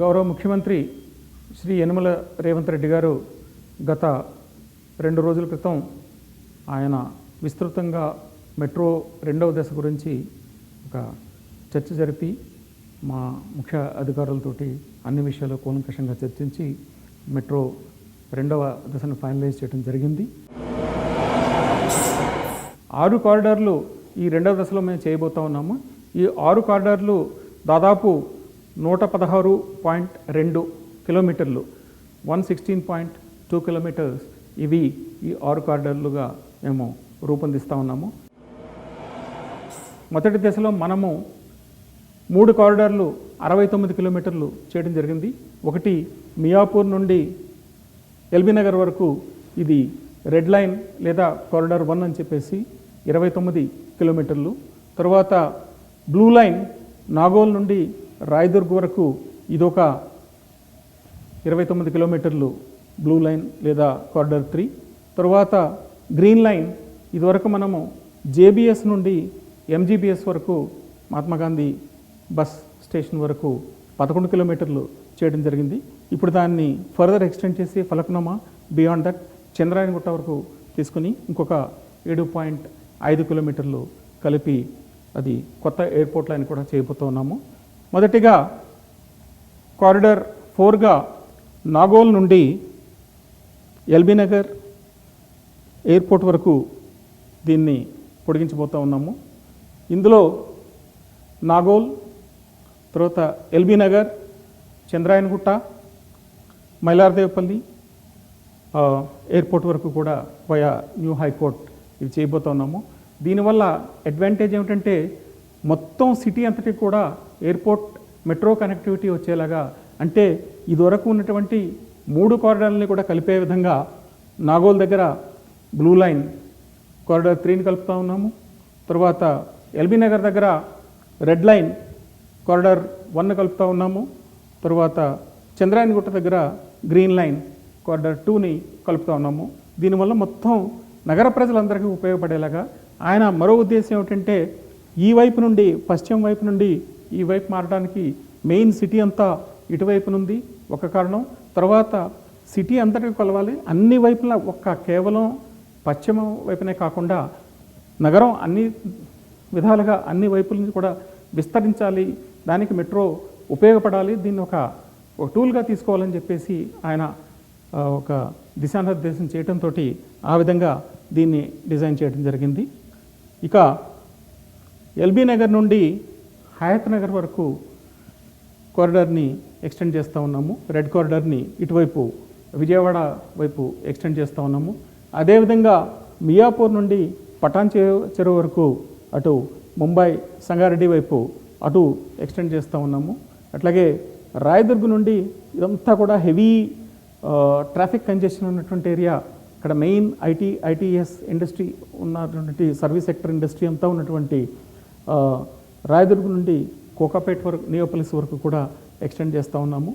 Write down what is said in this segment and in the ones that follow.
గౌరవ ముఖ్యమంత్రి శ్రీ యనమల రేవంత్ రెడ్డి గారు గత రెండు రోజుల క్రితం ఆయన విస్తృతంగా మెట్రో రెండవ దశ గురించి ఒక చర్చ జరిపి మా ముఖ్య అధికారులతోటి అన్ని విషయాలు కూలంకషంగా చర్చించి మెట్రో రెండవ దశను ఫైనలైజ్ చేయడం జరిగింది. ఆరు కారిడార్లు ఈ రెండవ దశలో మేము చేయబోతా ఉన్నాము. ఈ ఆరు కారిడార్లు దాదాపు నూట పదహారు పాయింట్ రెండు కిలోమీటర్లు one sixteen point two kilometres ఇవి ఈ ఆరు కార్డర్లుగా మేము రూపొందిస్తూ ఉన్నాము. మొదటి దశలో మనము మూడు కారిడార్లు అరవై తొమ్మిది కిలోమీటర్లు చేయడం జరిగింది. ఒకటి మియాపూర్ నుండి ఎల్బీ నగర్ వరకు ఇది రెడ్ లైన్ లేదా కారిడార్ వన్ అని చెప్పేసి ఇరవై తొమ్మిది కిలోమీటర్లు. తర్వాత బ్లూ లైన్ నాగోల్ నుండి రాయదుర్గ్ వరకు ఇదొక ఇరవై తొమ్మిది కిలోమీటర్లు బ్లూ లైన్ లేదా కారిడార్ త్రీ తర్వాత గ్రీన్ లైన్ ఇదివరకు మనము జేబిఎస్ నుండి ఎంజీబీఎస్ వరకు మహాత్మాగాంధీ బస్ స్టేషన్ వరకు పదకొండు కిలోమీటర్లు చేయడం జరిగింది. ఇప్పుడు దాన్ని ఫర్దర్ ఎక్స్టెండ్ చేసి ఫలక్నుమా బియాండ్ దట్ చంద్రాయనగుట్ట వరకు తీసుకుని ఇంకొక ఏడు పాయింట్ ఐదు కిలోమీటర్లు కలిపి అది కొత్త ఎయిర్పోర్ట్ లైన్ కూడా చేయబోతున్నాము. మొదటిగా కారిడార్ ఫోర్గా నాగోల్ నుండి ఎల్బీ నగర్ ఎయిర్పోర్ట్ వరకు దీన్ని పొడిగించబోతూ ఉన్నాము. ఇందులో నాగోల్ తర్వాత ఎల్బీ నగర్ చంద్రాయనగుట్ట మైలార్దేవపల్లి ఎయిర్పోర్ట్ వరకు కూడా వయా న్యూ హైకోర్ట్ ఇది చేయబోతున్నాము దీనివల్ల అడ్వాంటేజ్ ఏమిటంటే మొత్తం సిటీ అంతటి కూడా ఎయిర్పోర్ట్ మెట్రో కనెక్టివిటీ వచ్చేలాగా అంటే ఇదివరకు ఉన్నటువంటి మూడు కారిడార్లని కూడా కలిపే విధంగా నాగోల్ దగ్గర బ్లూ లైన్ కారిడార్ త్రీని కలుపుతా ఉన్నాము. తర్వాత ఎల్బీ నగర్ దగ్గర రెడ్ లైన్ కారిడార్ వన్ కలుపుతా ఉన్నాము. తర్వాత చంద్రాయణగుట్ట దగ్గర గ్రీన్ లైన్ కారిడార్ టూని కలుపుతా ఉన్నాము. దీనివల్ల మొత్తం నగర ప్రజలందరికీ ఉపయోగపడేలాగా ఆయన మరో ఉద్దేశం ఏమిటంటే ఈ వైపు నుండి పశ్చిమ వైపు నుండి ఈ వైపు మారడానికి మెయిన్ సిటీ అంతా ఇటువైపు నుండి ఒక కారణం. తర్వాత సిటీ అంతటికి కొలవాలి. అన్ని వైపులా ఒక్క కేవలం పశ్చిమ వైపునే కాకుండా నగరం అన్ని విధాలుగా అన్ని వైపుల నుంచి కూడా విస్తరించాలి. దానికి మెట్రో ఉపయోగపడాలి. దీన్ని ఒక ఒక టూల్గా తీసుకోవాలని చెప్పేసి ఆయన ఒక దిశానిర్దేశం చేయడంతో ఆ విధంగా దీన్ని డిజైన్ చేయడం జరిగింది. ఇక ఎల్బీ నగర్ నుండి హయత్ నగర్ వరకు కారిడార్ని ఎక్స్టెండ్ చేస్తూ ఉన్నాము. రెడ్ కారిడార్ని ఇటువైపు విజయవాడ వైపు ఎక్స్టెండ్ చేస్తూ ఉన్నాము. అదేవిధంగా మియాపూర్ నుండి పటాన్ చెరువు చెరువు వరకు అటు ముంబై సంగారెడ్డి వైపు అటు ఎక్స్టెండ్ చేస్తూ ఉన్నాము. అట్లాగే రాయదుర్గ్ నుండి ఇదంతా కూడా హెవీ ట్రాఫిక్ కంజెషన్ ఉన్నటువంటి ఏరియా ఇక్కడ మెయిన్ ఐటీ ఐటీఎస్ ఇండస్ట్రీ ఉన్నటువంటి సర్వీస్ సెక్టర్ ఇండస్ట్రీ అంతా ఉన్నటువంటి రాయదుర్గ్ నుండి కోకాపేట్ వరకు నియోపలిస్ వరకు కూడా ఎక్స్టెండ్ చేస్తూ ఉన్నాము.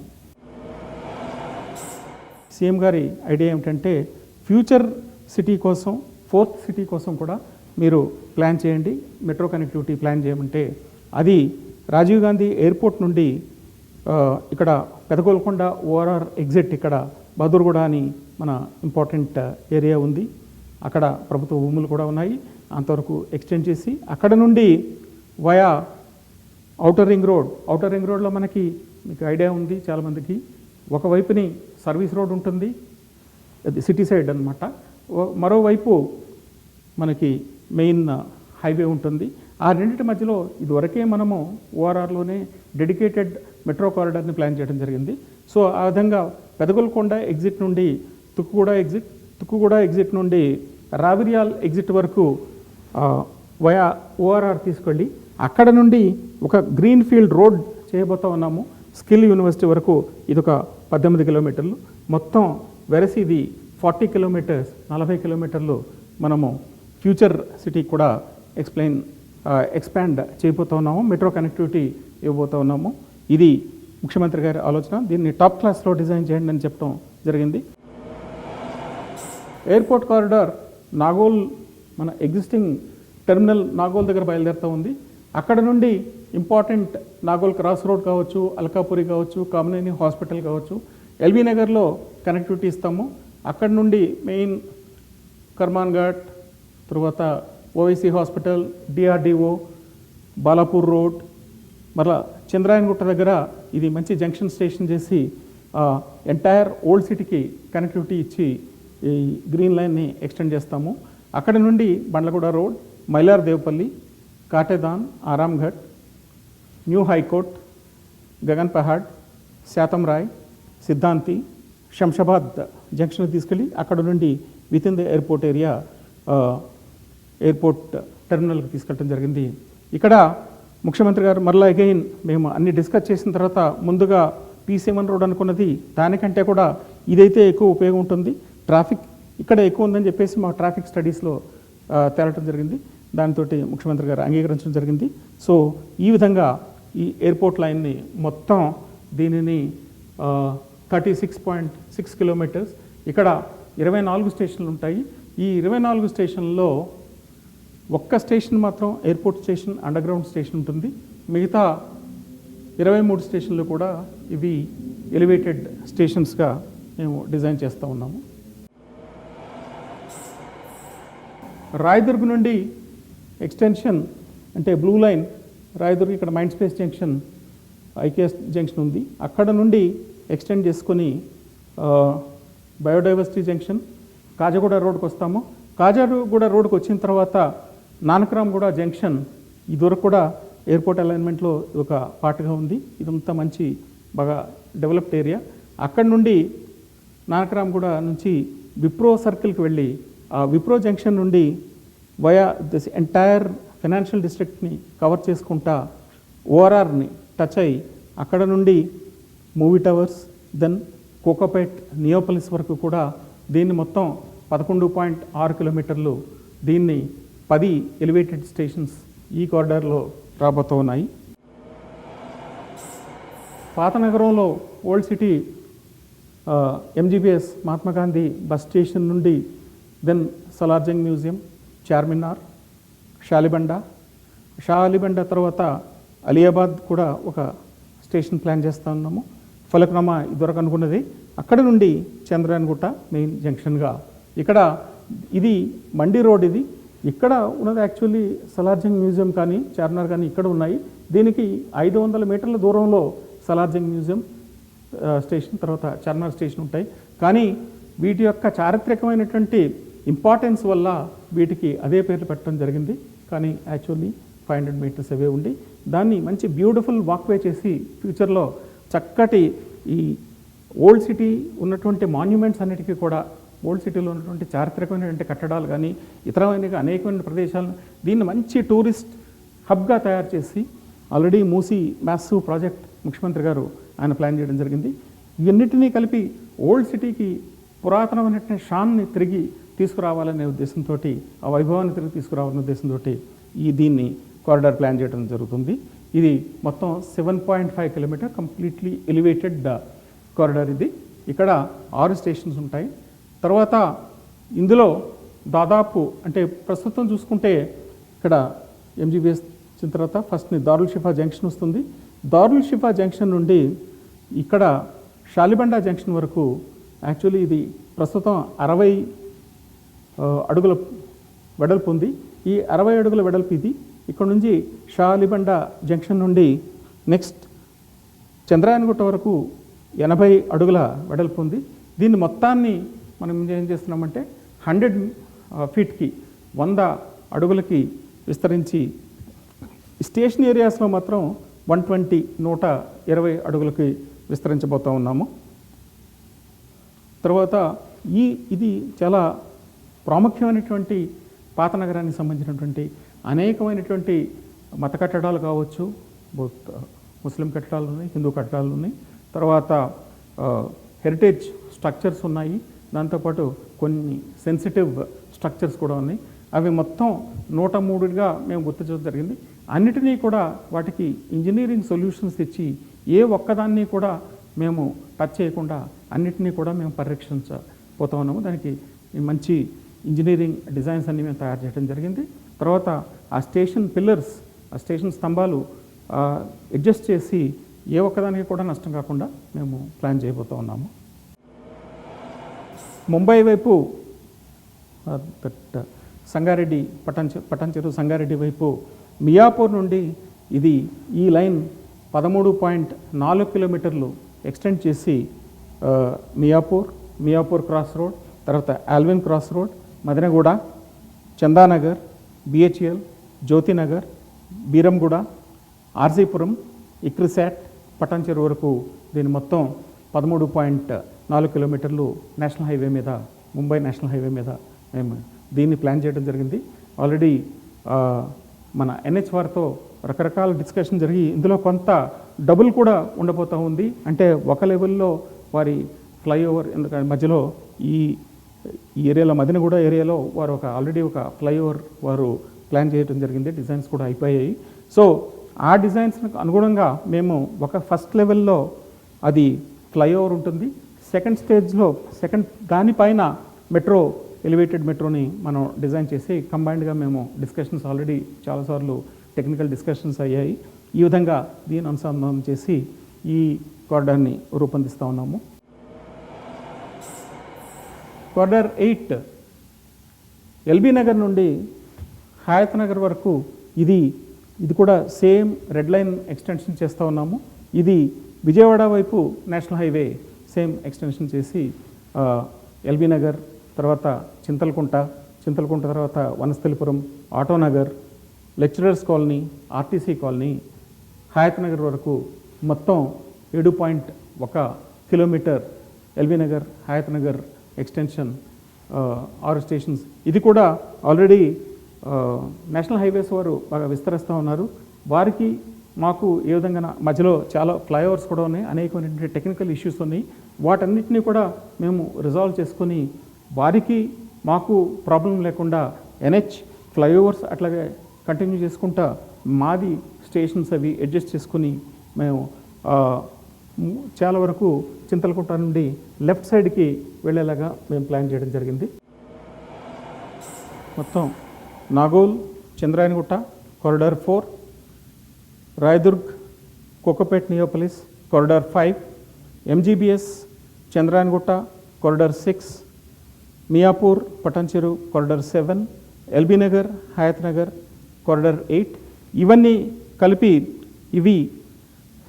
సీఎం గారి ఐడియా ఏమిటంటే ఫ్యూచర్ సిటీ కోసం ఫోర్త్ సిటీ కోసం కూడా మీరు ప్లాన్ చేయండి. మెట్రో కనెక్టివిటీ ప్లాన్ చేయమంటే అది రాజీవ్ గాంధీ ఎయిర్పోర్ట్ నుండి ఇక్కడ పెదగోల్కొండ ఓఆర్ఆర్ ఎగ్జిట్ ఇక్కడ బహదూర్గూడ అని మన ఇంపార్టెంట్ ఏరియా ఉంది. అక్కడ ప్రభుత్వ భూములు కూడా ఉన్నాయి. అంతవరకు ఎక్స్టెండ్ చేసి అక్కడ నుండి via outer ring road outer ring రోడ్లో మనకి మీకు ఐడియా ఉంది చాలామందికి. ఒకవైపుని సర్వీస్ రోడ్ ఉంటుంది. అది సిటీ సైడ్ అనమాట మరోవైపు మనకి మెయిన్ హైవే ఉంటుంది. ఆ రెండింటి మధ్యలో ఇదివరకే మనము ఓఆర్ఆర్లోనే డెడికేటెడ్ మెట్రో కారిడార్ని ప్లాన్ చేయడం జరిగింది. సో ఆ విధంగా పెదగొల్కొండ ఎగ్జిట్ నుండి తుక్కుగూడ ఎగ్జిట్ తుక్కుగూడ ఎగ్జిట్ నుండి రావిరియాల్ ఎగ్జిట్ వరకు వయా ఓఆర్ఆర్ తీసుకెళ్ళి అక్కడ నుండి ఒక గ్రీన్ ఫీల్డ్ రోడ్ చేయబోతా ఉన్నాము. స్కిల్ యూనివర్సిటీ వరకు ఇది ఒక పద్దెనిమిది కిలోమీటర్లు. మొత్తం వెరసి ఇది ఫార్టీ కిలోమీటర్స్ నలభై కిలోమీటర్లు మనము ఫ్యూచర్ సిటీ కూడా ఎక్స్ప్లెయిన్ ఎక్స్పాండ్ చేయబోతా ఉన్నాము. మెట్రో కనెక్టివిటీ ఇవ్వబోతా ఉన్నాము. ఇది ముఖ్యమంత్రి గారి ఆలోచన. దీన్ని టాప్ క్లాస్లో డిజైన్ చేయండి అని చెప్పడం జరిగింది. ఎయిర్పోర్ట్ కారిడార్ నాగోల్ మన ఎగ్జిస్టింగ్ టెర్మినల్ నాగోల్ దగ్గర బయలుదేరుతూ ఉంది. అక్కడ నుండి ఇంపార్టెంట్ నాగోల్ క్రాస్ రోడ్ కావచ్చు అల్కాపురి కావచ్చు కామినేని హాస్పిటల్ కావచ్చు ఎల్బీ నగర్లో కనెక్టివిటీ ఇస్తాము. అక్కడ నుండి మెయిన్ కర్మాన్ ఘాట్ తర్వాత Owaisi hospital DRDO Balapur road మరలా చంద్రాయనగుట్ట దగ్గర ఇది మంచి జంక్షన్ స్టేషన్ చేసి ఎంటైర్ ఓల్డ్ సిటీకి కనెక్టివిటీ ఇచ్చి ఈ గ్రీన్ లైన్ని ఎక్స్టెండ్ చేస్తాము. అక్కడ నుండి Bandlaguda road Mylar Devpally Katedan Aramghar new high court Gagan Pahad Shatamrai Siddhanti Shamshabad junction తీసుకెళ్ళి అక్కడ నుండి with in the airport area airport టెర్మినల్కి తీసుకెళ్ళడం జరిగింది. ఇక్కడ ముఖ్యమంత్రి గారు మరలా అగైన్ మేము అన్ని డిస్కస్ చేసిన తర్వాత ముందుగా పీ రోడ్ అనుకున్నది దానికంటే కూడా ఇదైతే ఎక్కువ ఉపయోగం ఉంటుంది. ట్రాఫిక్ ఇక్కడ ఎక్కువ ఉందని చెప్పేసి మా ట్రాఫిక్ స్టడీస్లో తేలటం జరిగింది. దాంతో ముఖ్యమంత్రి గారు అంగీకరించడం జరిగింది. సో ఈ విధంగా ఈ ఎయిర్పోర్ట్ లైన్ని మొత్తం దీనిని thirty six point six kilometres ఇక్కడ ఇరవై నాలుగు స్టేషన్లు ఉంటాయి. ఈ ఇరవై నాలుగు స్టేషన్లో ఒక్క స్టేషన్ మాత్రం airport station underground station ఉంటుంది. మిగతా ఇరవై మూడు స్టేషన్లు కూడా ఇవి ఎలివేటెడ్ స్టేషన్స్గా మేము డిజైన్ చేస్తూ ఉన్నాము. రాయదుర్గ్ నుండి ఎక్స్టెన్షన్ అంటే బ్లూ లైన్ రాయదుర్గ ఇక్కడ mind space junction IKEA junction ఉంది. అక్కడ నుండి ఎక్స్టెండ్ చేసుకొని బయోడైవర్సిటీ జంక్షన్ కాజగూడ రోడ్కి వస్తాము. కాజాగూడ రోడ్కి వచ్చిన తర్వాత నానకరాంగూడ జంక్షన్ ఇదివరకు కూడా ఎయిర్పోర్ట్ అలైన్మెంట్లో ఒక పార్ట్గా ఉంది. ఇదంతా మంచి బాగా డెవలప్డ్ ఏరియా. అక్కడ నుండి నానకరాంగూడ నుంచి విప్రో సర్కిల్కి వెళ్ళి ఆ విప్రో జంక్షన్ నుండి వయా దిస్ ఎంటైర్ ఫైనాన్షియల్ డిస్ట్రిక్ట్ని కవర్ చేసుకుంటా ఓఆర్ఆర్ని టచ్ అయ్యి అక్కడ నుండి movie towers then Kokapet Neopolis వరకు కూడా దీన్ని మొత్తం పదకొండు పాయింట్ ఆరు కిలోమీటర్లు దీన్ని పది ఎలివేటెడ్ స్టేషన్స్ ఈ కారిడార్లో రాబోతూ ఉన్నాయి. పాత నగరంలో old city MGBS Mahatma Gandhi bus station నుండి దెన్ సలార్జంగ్ మ్యూజియం చార్మినార్ షాలిబండ. షాలిబండ తర్వాత అలియాబాద్ కూడా ఒక స్టేషన్ ప్లాన్ చేస్తూ ఉన్నాము. ఫలక్నామా ఇదివరకు అనుకున్నది. అక్కడ నుండి చంద్రాయన్గుట్ట మెయిన్ జంక్షన్గా. ఇక్కడ ఇది మండి రోడ్ ఇది. ఇక్కడ ఉన్నది యాక్చువల్లీ సలార్జంగ్ మ్యూజియం కానీ చార్మినార్ కానీ ఇక్కడ ఉన్నాయి. దీనికి ఐదు వందల మీటర్ల దూరంలో సలార్జంగ్ మ్యూజియం స్టేషన్ తర్వాత చార్మినార్ స్టేషన్ ఉంటాయి. కానీ వీటి యొక్క చారిత్రకమైనటువంటి ఇంపార్టెన్స్ వల్ల వీటికి అదే పేర్లు పెట్టడం జరిగింది. కానీ యాక్చువల్లీ ఫైవ్ హండ్రెడ్ మీటర్స్ అవే ఉండి దాన్ని మంచి బ్యూటిఫుల్ వాక్వే చేసి ఫ్యూచర్లో చక్కటి ఈ ఓల్డ్ సిటీ ఉన్నటువంటి మాన్యుమెంట్స్ అన్నిటికీ కూడా ఓల్డ్ సిటీలో ఉన్నటువంటి చారిత్రకమైనటువంటి కట్టడాలు కానీ ఇతరమైన అనేకమైన ప్రదేశాలను దీన్ని మంచి టూరిస్ట్ హబ్గా తయారు చేసి ఆల్రెడీ మూసి మ్యాసివ్ ప్రాజెక్ట్ ముఖ్యమంత్రి గారు ఆయన ప్లాన్ చేయడం జరిగింది. ఇవన్నిటినీ కలిపి ఓల్డ్ సిటీకి పురాతనమైనటువంటి షాన్ని తిరిగి తీసుకురావాలనే ఉద్దేశంతో ఆ వైభవాన్ని తిరిగి తీసుకురావాలనే ఉద్దేశంతో ఈ దీన్ని కారిడార్ ప్లాన్ చేయడం జరుగుతుంది. ఇది మొత్తం seven point five kilometre completely elevated corridor ఇది. ఇక్కడ ఆరు స్టేషన్స్ ఉంటాయి. తర్వాత ఇందులో దాదాపు అంటే ప్రస్తుతం చూసుకుంటే ఇక్కడ ఎంజీబీఎస్ వచ్చిన తర్వాత ఫస్ట్ దారుల్ షిఫా జంక్షన్ వస్తుంది. దారుల్ షిఫా జంక్షన్ నుండి ఇక్కడ షాలిబండ జంక్షన్ వరకు యాక్చువల్లీ ఇది ప్రస్తుతం అరవై అడుగుల వెడల్పు ఉంది ఈ అరవై అడుగుల వెడల్పు ఇది ఇక్కడ నుంచి షాలిబండ జంక్షన్ నుండి నెక్స్ట్ చంద్రాయనగుట్ట వరకు ఎనభై అడుగుల వెడల్పు ఉంది దీన్ని మొత్తాన్ని మనం ఏం చేస్తున్నామంటే హండ్రెడ్ ఫీట్కి వంద అడుగులకి విస్తరించి స్టేషన్ ఏరియాస్లో మాత్రం వన్ ట్వంటీ నూట ఇరవై అడుగులకి విస్తరించబోతూ ఉన్నాము. తర్వాత ఈ ఇది చాలా ప్రాముఖ్యమైనటువంటి పాత నగరానికి సంబంధించినటువంటి అనేకమైనటువంటి మత కట్టడాలు కావచ్చు ముస్లిం కట్టడాలు ఉన్నాయి హిందూ కట్టడాలు ఉన్నాయి. తర్వాత హెరిటేజ్ స్ట్రక్చర్స్ ఉన్నాయి. దాంతోపాటు కొన్ని సెన్సిటివ్ స్ట్రక్చర్స్ కూడా ఉన్నాయి. అవి మొత్తం నూట మూడుగా మేము గుర్తు చేయడం జరిగింది. అన్నిటినీ కూడా వాటికి ఇంజనీరింగ్ సొల్యూషన్స్ ఇచ్చి ఏ ఒక్కదాన్ని కూడా మేము టచ్ చేయకుండా అన్నిటినీ కూడా మేము పరిరక్షించబోతా ఉన్నాము. దానికి మంచి ఇంజనీరింగ్ డిజైన్స్ అన్ని మేము తయారు చేయడం జరిగింది. తర్వాత ఆ స్టేషన్ పిల్లర్స్ ఆ స్టేషన్ స్తంభాలు అడ్జస్ట్ చేసి ఏ ఒక్కదానికి కూడా నష్టం కాకుండా మేము ప్లాన్ చేయబోతూ ఉన్నాము. ముంబై వైపు సంగారెడ్డి పటాన్ చె- చెరువు సంగారెడ్డి వైపు మియాపూర్ నుండి ఇది ఈ లైన్ పదమూడు పాయింట్ నాలుగు కిలోమీటర్లు ఎక్స్టెండ్ చేసి మియాపూర్ మియాపూర్ క్రాస్ రోడ్ తర్వాత Alwyn cross road Madinaguda Chandanagar BHEL Jyothinagar Beeramguda RG Puram ICRISAT Patancheru వరకు దీని మొత్తం పదమూడు పాయింట్ నాలుగు కిలోమీటర్లు నేషనల్ హైవే మీద ముంబై నేషనల్ హైవే మీద మేము దీన్ని ప్లాన్ చేయడం జరిగింది. ఆల్రెడీ మన ఎన్హెచ్ వారితో రకరకాల డిస్కషన్ జరిగి ఇందులో కొంత డబుల్ కూడా ఉండబోతూ ఉంది. అంటే ఒక లెవెల్లో వారి ఫ్లైఓవర్ ఎందుకంటే మధ్యలో ఈ ఈ ఏరియాలో మదినగూడ ఏరియాలో వారు ఒక ఆల్రెడీ ఒక ఫ్లైఓవర్ వారు ప్లాన్ చేయడం జరిగింది. డిజైన్స్ కూడా అయిపోయాయి. సో ఆ డిజైన్స్కి అనుగుణంగా మేము ఒక ఫస్ట్ లెవెల్లో అది ఫ్లైఓవర్ ఉంటుంది. సెకండ్ స్టేజ్లో సెకండ్ దానిపైన మెట్రో ఎలివేటెడ్ మెట్రోని మనం డిజైన్ చేసి కంబైన్డ్గా మేము డిస్కషన్స్ ఆల్రెడీ చాలాసార్లు టెక్నికల్ డిస్కషన్స్ అయ్యాయి. ఈ విధంగా దీని అనుసంధానం చేసి ఈ కార్డర్ని రూపొందిస్తూ ఉన్నాము. క్వార్టర్ ఎయిట్ ఎల్బీ నగర్ నుండి హయత్ నగర్ వరకు ఇది ఇది కూడా సేమ్ రెడ్ లైన్ ఎక్స్టెన్షన్ చేస్తూ ఉన్నాము. ఇది విజయవాడ వైపు నేషనల్ హైవే సేమ్ ఎక్స్టెన్షన్ చేసి ఎల్బీ నగర్ తర్వాత చింతలకుంట చింతలకుంట తర్వాత Vanasthalipuram Autonagar lecturers colony RTC colony Hayat Nagar వరకు మొత్తం ఏడు పాయింట్ ఒక kilometre LB Nagar Hayat Nagar extension uh, ఆరు స్టేషన్స్ ఇది కూడా ఆల్రెడీ నేషనల్ హైవేస్ వారు బాగా విస్తరిస్తూ ఉన్నారు. వారికి మాకు ఏ విధంగా మధ్యలో చాలా ఫ్లైఓవర్స్ కూడా ఉన్నాయి. అనేకమైనటువంటి టెక్నికల్ ఇష్యూస్ ఉన్నాయి. వాటన్నిటినీ కూడా మేము రిజాల్వ్ చేసుకొని వారికి మాకు ప్రాబ్లం లేకుండా ఎన్హెచ్ ఫ్లైఓవర్స్ అట్లాగే కంటిన్యూ చేసుకుంటా మాది స్టేషన్స్ అవి అడ్జస్ట్ చేసుకుని మేము uh, చాలా వరకు చింతలకుంట నుండి లెఫ్ట్ సైడ్కి వెళ్ళేలాగా మేము ప్లాన్ చేయడం జరిగింది. మొత్తం Nagole Chandrayangutta corridor four Raidurg Kokapet Neopolis corridor five MGBS Chandrayangutta corridor six Miyapur Patancheru corridor seven LB Nagar Hayat Nagar corridor eight ఇవన్నీ కలిపి ఇవి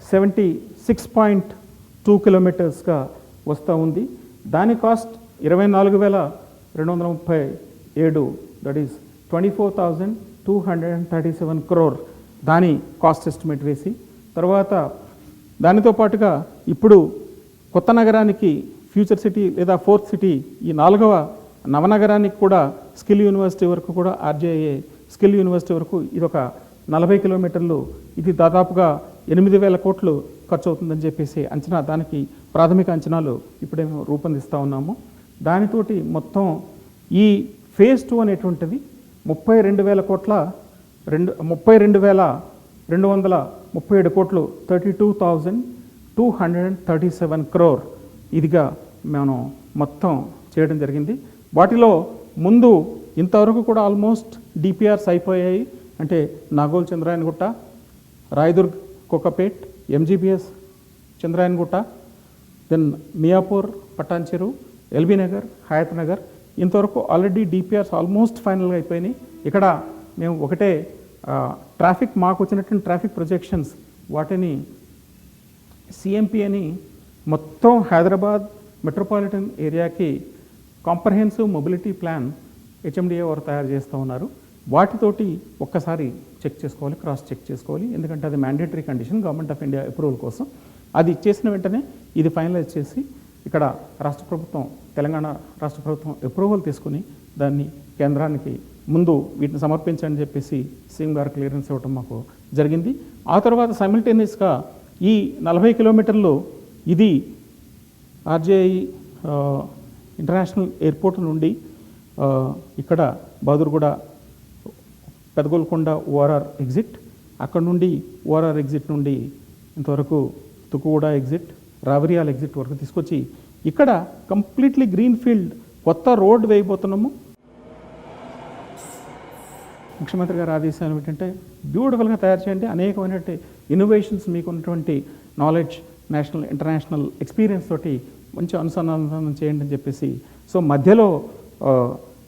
సెవెంటీ సిక్స్ పాయింట్ టూ కిలోమీటర్స్గా వస్తూ ఉంది. దాని కాస్ట్ ఇరవై నాలుగు వేల రెండు వందల ముప్పై ఏడు that is twenty four thousand two hundred and thirty seven crore దాని కాస్ట్ ఎస్టిమేట్ వేసి తర్వాత దానితో పాటుగా ఇప్పుడు కొత్త నగరానికి ఫ్యూచర్ సిటీ లేదా ఫోర్త్ సిటీ ఈ నాలుగవ నవనగరానికి కూడా స్కిల్ యూనివర్సిటీ వరకు కూడా ఆర్జేఏ స్కిల్ యూనివర్సిటీ వరకు ఇది ఒక నలభై కిలోమీటర్లు. ఇది దాదాపుగా ఎనిమిది వేల కోట్లు ఖర్చు అవుతుందని చెప్పేసి అంచనా దానికి ప్రాథమిక అంచనాలు ఇప్పుడే మేము రూపొందిస్తూ ఉన్నాము. దానితోటి మొత్తం ఈ ఫేజ్ టూ అనేటువంటిది ముప్పై రెండు వేల కోట్ల రెండు ముప్పై రెండు వేల రెండు వందల ముప్పై ఏడు కోట్లు thirty two thousand two hundred and thirty seven crore ఇదిగా మనం మొత్తం చేయడం జరిగింది. వాటిలో ముందు ఇంతవరకు కూడా ఆల్మోస్ట్ డిపిఆర్స్ అయిపోయాయి. అంటే Nagole Chandrayangutta Raidurg Kokapet MGBS Chandrayangutta then Miyapur Patancheru LB Nagar Hayat Nagar ఇంతవరకు ఆల్రెడీ డిపిఆర్స్ ఆల్మోస్ట్ ఫైనల్గా అయిపోయినాయి. ఇక్కడ మేము ఒకటే ట్రాఫిక్ మాకు వచ్చినటువంటి ట్రాఫిక్ ప్రొజెక్షన్స్ వాటిని సిఎంపి అని మొత్తం హైదరాబాద్ మెట్రోపాలిటన్ ఏరియాకి కాంప్రహెన్సివ్ మొబిలిటీ ప్లాన్ హెచ్ఎండిఏ వారు తయారు చేస్తూ ఉన్నారు. వాటితోటి ఒక్కసారి చెక్ చేసుకోవాలి క్రాస్ చెక్ చేసుకోవాలి. ఎందుకంటే అది mandatory condition government of India approval కోసం. అది చేసిన వెంటనే ఇది ఫైనలైజ్ చేసి ఇక్కడ రాష్ట్ర ప్రభుత్వం తెలంగాణ రాష్ట్ర ప్రభుత్వం అప్రూవల్ తీసుకుని దాన్ని కేంద్రానికి ముందు వీటిని సమర్పించని చెప్పేసి సీఎం గారు క్లియరెన్స్ ఇవ్వటం మాకు జరిగింది. ఆ తర్వాత సైమిల్టేనియస్గా ఈ నలభై కిలోమీటర్లు ఇది ఆర్జేఐ ఇంటర్నేషనల్ ఎయిర్పోర్ట్ నుండి ఇక్కడ బహదూర్గూడ పెదగోల్కొండ ఓఆర్ఆర్ ఎగ్జిట్ అక్కడ నుండి ఓఆర్ఆర్ ఎగ్జిట్ నుండి ఇంతవరకు తుకుగూడ ఎగ్జిట్ రావరియాల్ ఎగ్జిట్ వరకు తీసుకొచ్చి ఇక్కడ కంప్లీట్లీ గ్రీన్ ఫీల్డ్ కొత్త రోడ్ వేయబోతున్నాము. ముఖ్యమంత్రి గారి ఆదేశాలు ఏమిటంటే బ్యూటిఫుల్గా తయారు చేయండి. అనేకమైనటువంటి ఇన్నోవేషన్స్ మీకు ఉన్నటువంటి నాలెడ్జ్ నేషనల్ ఇంటర్నేషనల్ ఎక్స్పీరియన్స్ తోటి మంచి అనుసంధానం చేయండి అని చెప్పేసి సో మధ్యలో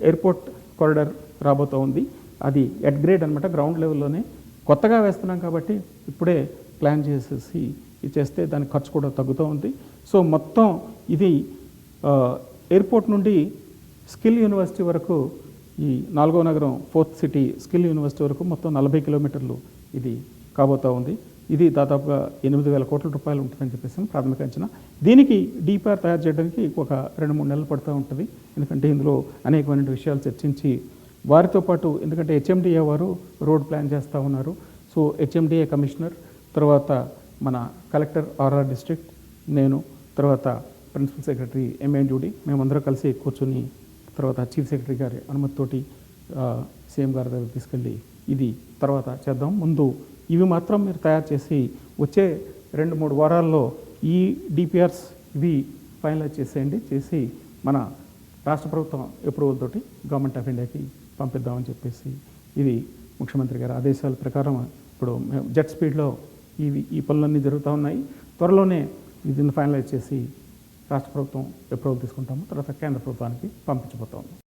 ఎయిర్పోర్ట్ కారిడార్ రాబోతూ ఉంది. అది ఎట్ గ్రేడ్ అనమాట గ్రౌండ్ లెవెల్లోనే కొత్తగా వేస్తున్నాం కాబట్టి ఇప్పుడే ప్లాన్ చేసేసి ఇది చేస్తే దాని ఖర్చు కూడా తగ్గుతూ ఉంది. సో మొత్తం ఇది ఎయిర్పోర్ట్ నుండి స్కిల్ యూనివర్సిటీ వరకు ఈ నాలుగో నగరం ఫోర్త్ సిటీ స్కిల్ యూనివర్సిటీ వరకు మొత్తం నలభై కిలోమీటర్లు ఇది కాబోతూ ఉంది. ఇది దాదాపుగా ఎనిమిది వేల కోట్ల రూపాయలు ఉంటుందని చెప్పేసి ప్రాథమిక అంచనా. దీనికి డీపీఆర్ తయారు చేయడానికి ఒక రెండు మూడు నెలలు పడుతూ ఉంటుంది. ఎందుకంటే ఇందులో అనేకమైన విషయాలు చర్చించి వారితో పాటు ఎందుకంటే హెచ్ఎండిఏ వారు రోడ్ ప్లాన్ చేస్తూ ఉన్నారు. సో హెచ్ఎండిఏ కమిషనర్ తర్వాత మన కలెక్టర్ ఆర్ఆర్ డిస్ట్రిక్ట్ నేను తర్వాత ప్రిన్సిపల్ సెక్రటరీ ఎంఎన్ జూడి మేమందరం కలిసి కూర్చొని తర్వాత చీఫ్ సెక్రటరీ గారి అనుమతితోటి సీఎం గారి దగ్గర తీసుకెళ్ళి ఇది తర్వాత చేద్దాం. ముందు ఇవి మాత్రం మీరు తయారు చేసి వచ్చే రెండు మూడు వారాల్లో ఈ డిపిఆర్స్ ఇవి ఫైనలైజ్ చేసేయండి. చేసి మన రాష్ట్ర ప్రభుత్వం అప్రూవల్ తోటి గవర్నమెంట్ ఆఫ్ ఇండియాకి పంపిద్దామని చెప్పేసి ఇది ముఖ్యమంత్రి గారి ఆదేశాల ప్రకారం ఇప్పుడు మేము జెట్ స్పీడ్లో ఇవి ఈ పనులన్నీ జరుగుతూ ఉన్నాయి. త్వరలోనే దీన్ని ఫైనలైజ్ చేసి రాష్ట్ర ప్రభుత్వం అప్రూవల్ తీసుకుంటాము. తర్వాత కేంద్ర ప్రభుత్వానికి పంపించబోతాము